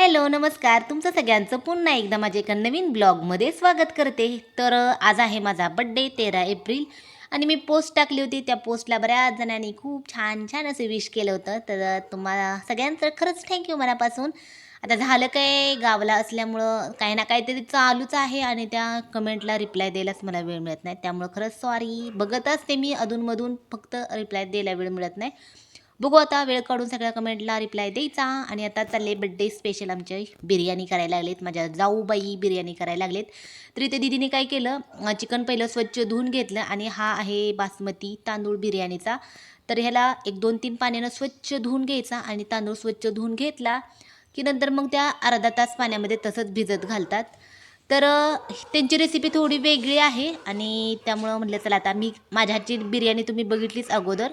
Hello नमस्कार. तुमचं सगळ्यांचं पुन्हा एकदा माझ्या एका नवीन ब्लॉगमध्ये स्वागत करते. तर आज आहे माझा बड्डे तेरा एप्रिल. आणि मी पोस्ट टाकली होती. त्या पोस्टला बऱ्याच जणांनी खूप छान छान असं विश केलं होतं. तर तुम्हाला सगळ्यांचं खरंच थँक्यू मनापासून. आता झालं काय? गावाला असल्यामुळं काही ना काहीतरी चालूच आहे आणि त्या कमेंटला रिप्लाय द्यायलाच मला वेळ मिळत नाही. त्यामुळं खरंच सॉरी बघत असते मी अधूनमधून. फक्त रिप्लाय द्यायला वेळ मिळत नाही. बघू आता वेळ काढून सगळ्या कमेंटला रिप्लाय द्यायचा. आणि आता चालले बड्डे स्पेशल आमचे. बिर्याणी करायला लागलेत. माझ्या जाऊबाई बिर्याणी करायला लागलेत. तर इथे दिदीने काय केलं चिकन पहिलं स्वच्छ धुवून घेतलं. आणि हा आहे बासमती तांदूळ बिर्याणीचा. तर ह्याला एक दोन तीन पाण्यानं स्वच्छ धुवून घ्यायचा. आणि तांदूळ स्वच्छ धुवून घेतला की नंतर मग त्या अर्धा तास पाण्यामध्ये तसंच भिजत घालतात. तर त्यांची रेसिपी थोडी वेगळी आहे. आणि त्यामुळं म्हटलं चला आता मी माझ्या हातची बिर्याणी तुम्ही बघितलीच अगोदर.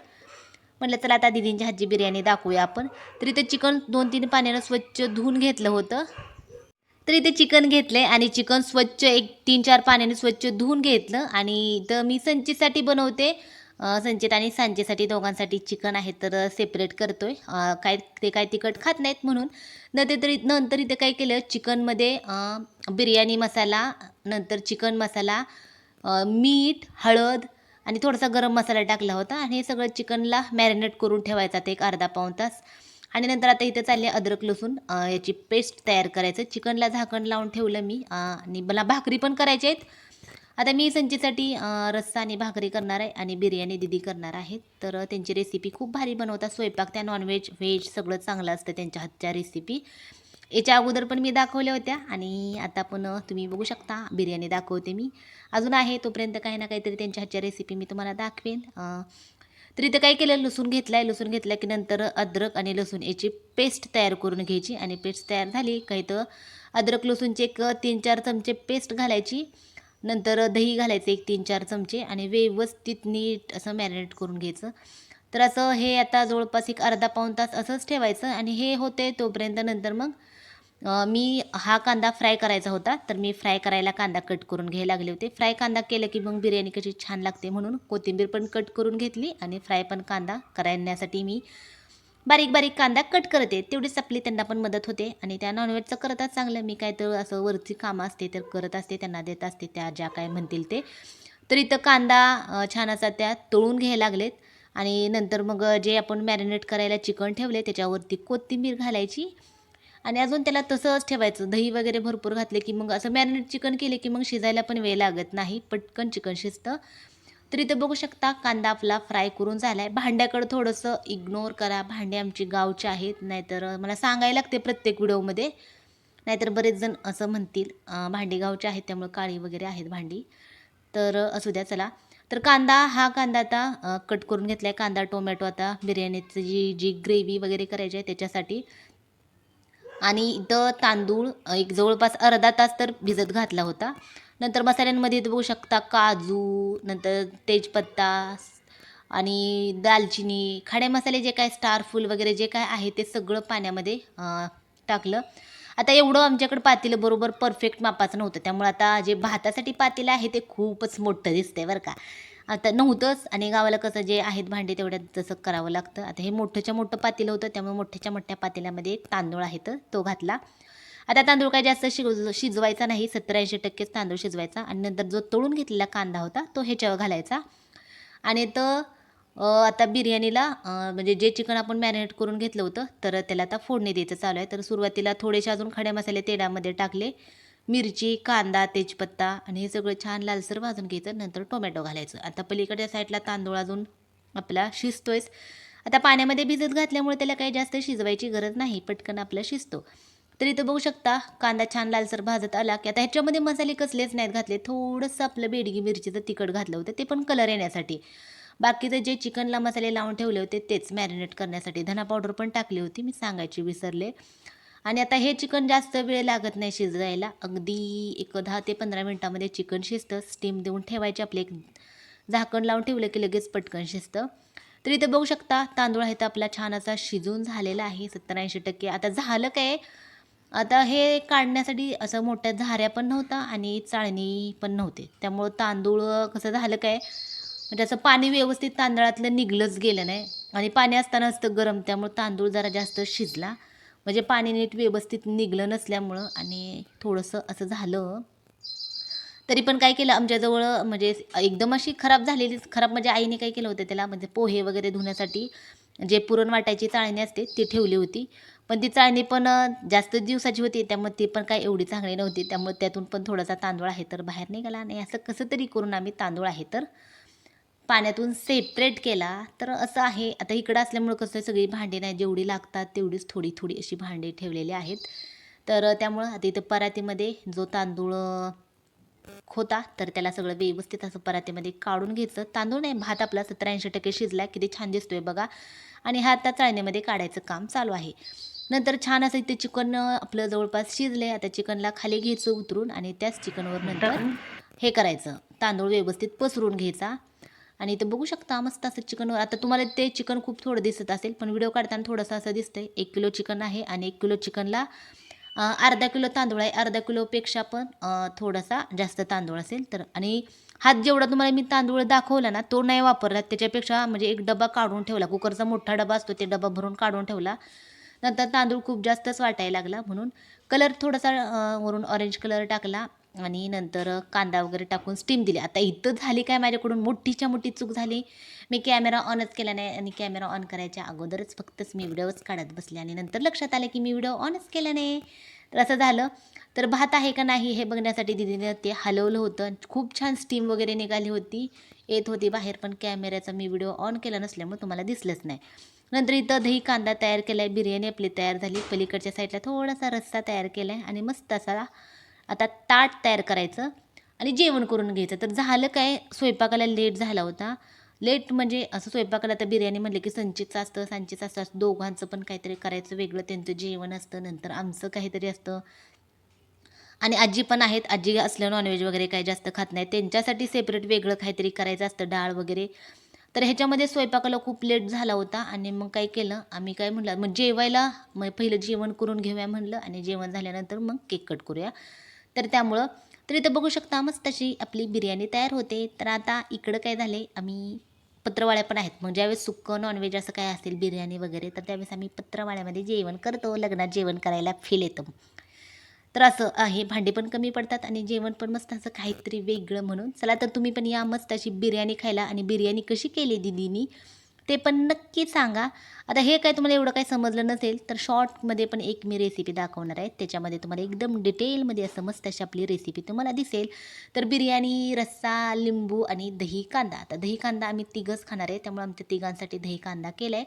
म्हटलं चला आता दिदींच्या हातची बिर्याणी दाखवूया आपण. तरी ते चिकन दोन तीन पाण्यानं स्वच्छ धुवून घेतलं होतं. तरी ते चिकन घेतले आणि चिकन स्वच्छ एक तीन चार पाण्याने स्वच्छ धुवून घेतलं. आणि इथं मी संचितसाठी बनवते. संचित आणि सांजेसाठी दोघांसाठी चिकन आहे तर सेपरेट करतोय. काय ते काय तिखट खात नाहीत म्हणून. नंतर तरी नंतर इथं काय केलं चिकनमध्ये बिर्याणी मसाला नंतर चिकन मसाला मीठ हळद आणि थोडासा गरम मसाला टाकला होता आणि हे सगळं चिकनला मॅरिनेट करून ठेवायचा ते एक अर्धा पाऊण तास. आणि नंतर आता इथं चालले अद्रक लसूण याची पेस्ट तयार करायचं. चिकनला झाकण लावून ठेवलं मी आणि मला भाकरी पण करायची आहेत. आता मी संचीसाठी रस्सा आणि भाकरी करणार आहे आणि बिर्याणी दिदी करणार आहेत तर त्यांची रेसिपी खूप भारी बनवतात. स्वयंपाक त्या नॉनव्हेज व्हेज सगळं चांगलं असतं त्यांच्या हातच्या रेसिपी याच्या अगोदर पण मी दाखवल्या होत्या आणि आता पण तुम्ही बघू शकता बिर्याणी दाखवते मी. अजून आहे तोपर्यंत काही ना काहीतरी त्यांच्या हातच्या रेसिपी मी तुम्हाला दाखवेन. तर इथं काय केलं लसूण घेतला आहे लसूण घेतला की नंतर अद्रक आणि लसूण याची पेस्ट तयार करून घ्यायची आणि पेस्ट तयार झाली काही तर अद्रक लसूणचे एक तीन चार चमचे पेस्ट घालायची. नंतर दही घालायचं एक तीन चार चमचे आणि व्यवस्थित नीट असं मॅरिनेट करून घ्यायचं. तर असं हे आता जवळपास एक अर्धा पाऊण तास असंच ठेवायचं आणि हे होते तोपर्यंत नंतर मग मी हा कांदा फ्राय करायचा होता. तर मी फ्राय करायला कांदा कट करून घ्यायला लागले होते. फ्राय कांदा केलं की मग बिर्याणी कशी छान लागते म्हणून कोथिंबीर पण कट करून घेतली आणि फ्राय पण कांदा करण्यासाठी मी बारीक बारीक कांदा कट करते तेवढीच आपली त्यांना पण मदत होते आणि त्या नॉनव्हेजचं करतात चांगलं. मी काय तर असं वरची कामं असते तर करत असते त्यांना देत असते त्या ज्या काय म्हणतील ते. तर इथं कांदा छान असा त्या तळून घ्यायला लागलेत. आणि नंतर मग जे आपण मॅरिनेट करायला चिकन ठेवले त्याच्यावरती कोथिंबीर घालायची. आणि अजून त्याला तसंच ठेवायचं. दही वगैरे भरपूर घातले की मग असं मॅरिनेट चिकन केले की मग शिजायला पण वेळ लागत नाही. पटकन चिकन शिजतं. तर इथं बघू शकता कांदा आपला फ्राय करून झाला आहे भांड्याकडं थोडंसं इग्नोर करा. भांडे आमची गावचे आहेत नाहीतर मला सांगायला लागते प्रत्येक व्हिडिओमध्ये. नाहीतर बरेच जण असं म्हणतील भांडी गावचे आहेत त्यामुळे काळी वगैरे आहेत भांडी. तर असू द्या चला. तर कांदा हा कांदा आता कट करून घेतला आहे कांदा टोमॅटो आता बिर्याणीची जी जी ग्रेव्ही वगैरे करायची आहे त्याच्यासाठी. आणि इथं तांदूळ एक जवळपास अर्धा तास तर भिजत घातला होता. नंतर मसाल्यांमध्ये इथं बघू शकता काजू नंतर तेजपत्ता आणि दालचिनी खडे मसाले जे काय स्टारफुल वगैरे जे काय आहे ते सगळं पाण्यामध्ये टाकलं. आता एवढं आमच्याकडे पातेलं बरोबर परफेक्ट मापाचं नव्हतं. त्यामुळे आता जे भातासाठी पातेलं आहे ते खूपच मोठं दिसतंय बरं का. आता नव्हतंच आणि गावाला कसं जे आहेत भांडे तेवढ्यात तसं करावं लागतं. आता हे मोठंच्या मोठं पातेलं होतं त्यामुळे मोठ्याच्या मोठ्या पातेल्यामध्ये एक तांदूळ आहे तर तो घातला. आता तांदूळ काय जास्त शिज शिजवायचा नाही सत्तर ऐंशी टक्केच तांदूळ शिजवायचा. आणि नंतर जो तळून घेतलेला कांदा होता तो ह्याच्यावर घालायचा. आणि तर आता बिर्याणीला म्हणजे जे चिकन आपण मॅरिनेट करून घेतलं होतं तर त्याला आता फोडणी द्यायचं चालू आहे. तर सुरुवातीला थोडेसे अजून खडे मसाले तेलामध्ये टाकले मिरची कांदा तेजपत्ता आणि हे सगळं छान लालसर भाजून घ्यायचं नंतर टोमॅटो घालायचं. आता पलीकडच्या साईडला तांदूळ अजून आपला शिजतोयच. आता पाण्यामध्ये भिजत घातल्यामुळे त्याला काही जास्त शिजवायची गरज नाही पटकन आपला शिजतो. तर इथं बघू शकता कांदा छान लालसर भाजत आला की आता ह्याच्यामध्ये मसाले कसलेच नाहीत घातले थोडंसं आपलं बेडगी मिरचीचं तिखट घातलं होतं ते पण कलर येण्यासाठी. बाकीचं जे चिकनला मसाले लावून ठेवले होते तेच मॅरिनेट करण्यासाठी. धना पावडर पण टाकली होती मी सांगायची विसरले. आणि आता हे चिकन जास्त वेळ लागत नाही शिजवायला अगदी एक दहा ते पंधरा मिनटामध्ये चिकन शिजतं. स्टीम देऊन ठेवायचे आपले एक झाकण लावून ठेवलं की लगेच पटकन शिजतं. तर इथं बघू शकता तांदूळ आहे तर आपला छान असा शिजून झालेला आहे सत्तर ऐंशी टक्के. आता झालं काय? आता हे काढण्यासाठी असं मोठ्या झाऱ्या पण नव्हता आणि चाळणी पण नव्हते. त्यामुळं तांदूळ कसं झालं काय? म्हणजे असं पाणी व्यवस्थित तांदळातलं निघलंच गेलं नाही. आणि पाणी असताना असतं गरम त्यामुळं तांदूळ जरा जास्त शिजला. म्हणजे पाणी नीट व्यवस्थित निघलं नसल्यामुळं आणि थोडंसं असं झालं. तरी पण काय केलं आमच्याजवळ म्हणजे एकदम अशी खराब झालेली खराब म्हणजे आईने काय केलं होतं त्याला म्हणजे पोहे वगैरे धुण्यासाठी जे पुरण वाटायची चाळणी असते ती ठेवली होती. पण ती चाळणी पण जास्त दिवसाची होती त्यामुळे ती पण काय एवढी चांगली नव्हती. त्यामुळे त्यातून पण थोडासा तांदूळ आहे तर बाहेर निघाला आणि असं कसं तरी करून आम्ही तांदूळ आहे तर पाण्यातून सेपरेट केला तर असं आहे. आता इकडं असल्यामुळं कसं सगळी भांडी नाही जेवढी लागतात तेवढीच थोडी थोडी अशी भांडी ठेवलेली आहेत. तर त्यामुळं आता इथं परातीमध्ये जो तांदूळ होता तर त्याला सगळं व्यवस्थित असं परातीमध्ये काढून घ्यायचं. तांदूळ नाही भात आपला सत्तर ऐंशी टक्के शिजला किती छान दिसतोय बघा. आणि हा आता चाळणीमध्ये काढायचं काम चालू आहे. नंतर छान असं इथे चिकन आपलं जवळपास शिजले आता चिकनला खाली घ्यायचं उतरून आणि त्याच चिकनवर नंतर हे करायचं. तांदूळ व्यवस्थित पसरून घ्यायचा. आणि इथं बघू शकता मस्त असं चिकनवर आता तुम्हाला ते चिकन खूप थोडं दिसत असेल पण व्हिडिओ काढताना थोडंसं असं दिसतंय. एक किलो चिकन आहे आणि एक किलो चिकनला अर्धा किलो तांदूळ आहे. अर्धा किलोपेक्षा पण थोडासा जास्त तांदूळ असेल तर. आणि हात जेवढा तुम्हाला मी तांदूळ दाखवला ना तो नाही वापरला. त्याच्यापेक्षा म्हणजे एक डबा काढून ठेवला. कुकरचा मोठा डबा असतो ते डबा भरून काढून ठेवला. नंतर तांदूळ खूप जास्तच वाटायला लागला म्हणून. कलर थोडासा वरून ऑरेंज कलर टाकला. आणि नंतर कांदा वगैरे टाकून स्टीम दिली. आता इथं झाली काय माझ्याकडून? मोठीच्या मोठी चूक झाली. मी कॅमेरा ऑनच केला नाही आणि कॅमेरा ऑन करायच्या अगोदरच फक्तच मी व्हिडिओच काढत बसले आणि नंतर लक्षात आलं की मी व्हिडिओ ऑनच केला नाही. तर असं झालं. तर भात आहे का नाही हे बघण्यासाठी दिदीने ते हलवलं होतं. खूप छान स्टीम वगैरे निघाली होती. येत होती बाहेर पण कॅमेऱ्याचा मी व्हिडिओ ऑन केला नसल्यामुळे तुम्हाला दिसलंच नाही. नंतर इथं दही कांदा तयार केला आहे बिर्याणी आपली तयार झाली. पलीकडच्या साईडला थोडासा रस्सा तयार केला आहे आणि मस्त असा आता ताट तयार करायचं आणि जेवण करून घ्यायचं. तर झालं काय? स्वयंपाकाला लेट झाला होता. लेट म्हणजे असं स्वयंपाकाला तर बिर्याणी म्हणलं की संचितचं असतं सांचीचं असतं असं दोघांचं पण काहीतरी करायचं वेगळं त्यांचं जेवण असतं नंतर आमचं काहीतरी असतं. आणि आजी पण आहेत. आजी असलं नॉनव्हेज वगैरे काही जास्त खात नाही त्यांच्यासाठी सेपरेट वेगळं काहीतरी करायचं असतं डाळ वगैरे. तर ह्याच्यामध्ये स्वयंपाकाला खूप लेट झाला होता आणि मग काय केलं? आम्ही काय म्हणलं मग जेवायला मग पहिलं जेवण करून घेऊया म्हणलं आणि जेवण झाल्यानंतर मग केक कट करूया. तर त्यामुळं तर इथं बघू शकता मस्त तशी आपली बिर्याणी तयार होते. तर आता इकडं काय झाले आम्ही पत्रवाळ्या पण आहेत. मग ज्यावेळेस सुक्कं नॉनव्हेज असं काय असेल बिर्याणी वगैरे तर त्यावेळेस आम्ही पत्रवाळ्यामध्ये जेवण करतो लग्नात जेवण करायला फील येतं. तर असं आहे भांडे पण कमी पडतात आणि जेवण पण मस्त असं काहीतरी वेगळं म्हणून. चला तर तुम्ही पण या मस्त अशी बिर्याणी खायला आणि बिर्याणी कशी केली दिदीनी? ते पण नक्की सांगा. आता हे काय तुम्हाला एवढं काही समजलं नसेल तर शॉर्टमध्ये पण एक मी रेसिपी दाखवणार आहे. त्याच्यामध्ये तुम्हाला एकदम डिटेलमध्ये असं अशी आपली रेसिपी तुम्हाला दिसेल. तर बिर्याणी रस्सा लिंबू आणि दही कांदा. आता दही कांदा आम्ही तिघंच खाणार आहे त्यामुळे आमच्या तिघांसाठी दही कांदा केला आहे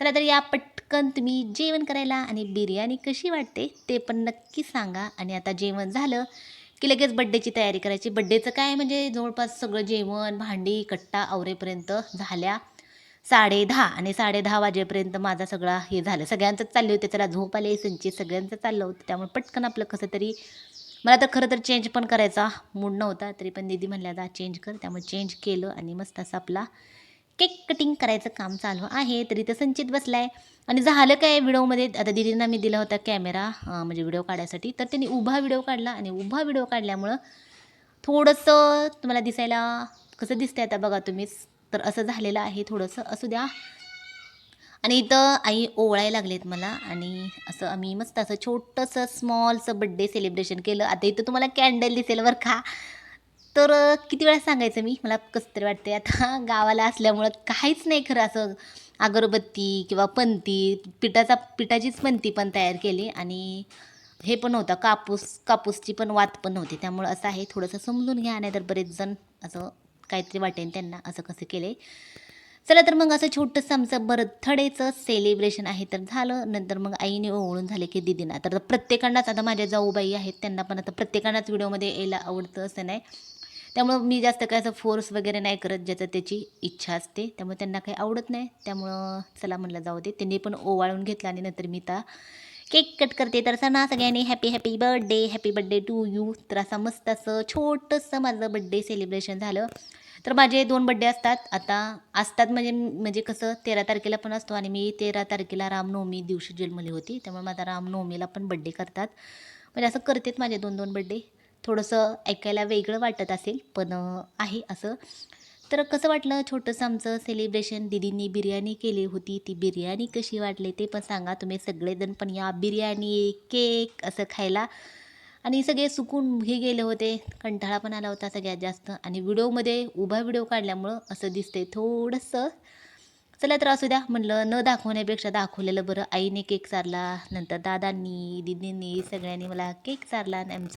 चला तर या पटकन तुम्ही जेवण करायला आणि बिर्याणी कशी वाटते ते पण नक्की सांगा. आणि आता जेवण झालं की लगेच बड्डेची तयारी करायची. बड्डेचं काय म्हणजे जवळपास सगळं जेवण भांडी कट्टा आवरेपर्यंत झाल्या. साडे दहा आणि साडे दहा वाजेपर्यंत माझा सगळा हे झालं. सगळ्यांचंच चालले होते. त्याला झोप आले संचित. सगळ्यांचं चाललं होतं. त्यामुळे पटकन आपलं कसं तरी मला तर खरं तर चेंज पण करायचा मूड नव्हता. तरी पण दीदी म्हणल्या जा चेंज कर. त्यामुळे चेंज केलं आणि मस्त असं आपला केक कटिंग करायचं काम चालू आहे. तरी तर संचित बसलाय. आणि झालं काय व्हिडिओमध्ये? आता दिदींना मी दिला होता कॅमेरा म्हणजे व्हिडिओ काढायसाठी. तर त्यांनी उभा व्हिडिओ काढला आणि उभा व्हिडिओ काढल्यामुळं थोडंसं तुम्हाला दिसायला कसं दिसतंय आता बघा तुम्हीच. तर असं झालेलं आहे थोडंसं. असू द्या. आणि इथं आई ओवळायला लागलेत मला आणि असं आम्ही मस्त असं छोटंसं स्मॉलचं बड्डे सेलिब्रेशन केलं. आता इथं तुम्हाला कॅन्डल दिसेल बरं का. तर किती वेळा सांगायचं मी? मला कसं तरी वाटते आता गावाला असल्यामुळं काहीच नाही खरं असं अगरबत्ती किंवा पंती पिठाचा पिठाचीच पंती पण तयार केली आणि हे पण होतं. कापूस कापूसची पण वात पण होती. त्यामुळं असं आहे. थोडंसं समजून घ्या नाही तर बरेच जण असं काहीतरी वाटेल त्यांना असं कसं केलंय. चला तर मग असं छोटंसं आमचं बर्थडेचं सेलिब्रेशन आहे तर झालं. नंतर मग आईने ओळून झाले की दिदींना. तर प्रत्येकांनाच आता माझ्या जाऊबाई आहेत त्यांना पण आता प्रत्येकांनाच व्हिडिओमध्ये यायला आवडतं असं नाही. त्यामुळं मी जास्त काय असं फोर्स वगैरे नाही करत ज्याचं त्याची इच्छा असते. त्यामुळे त्यांना काही आवडत नाही. त्यामुळं चला म्हणलं जाऊ दे. त्यांनी पण ओवाळून घेतलं आणि नंतर मी ता केक कट करते. तर असं ना सगळ्यांनी happy happy birthday happy birthday to you तर असं मस्त असं छोटंसं माझं बड्डे सेलिब्रेशन झालं. तर माझे दोन बड्डे असतात. आता असतात म्हणजे म्हणजे कसं तेरा तारखेला पण असतो आणि मी तेरा तारखेला रामनवमी दिवशी जन्मली होती. त्यामुळे माझा रामनवमीला पण बड्डे करतात. म्हणजे असं करतेत माझे दोन दोन बड्डे थोडंसं ऐकायला वेगळं वाटत असेल पण आहे असं. तर कसं वाटलं? छोटंसं आमचं सेलिब्रेशन दिदींनी बिर्याणी केली होती. ती बिर्याणी कशी वाटली ते पण सांगा. तुम्ही सगळेजण पण या बिर्याणी केक असं खायला. आणि सगळे सुकून हे गेले होते. कंटाळा पण आला होता सगळ्यात जास्त. आणि व्हिडिओमध्ये उभा व्हिडिओ काढल्यामुळं असं दिसते थोडंसं. चला तर असू द्या म्हणलं न दाखवण्यापेक्षा दाखवलेलं बरं. आईने केक चारला नंतर दादांनी दिदींनी सगळ्यांनी मला केक चारला आणि आमचं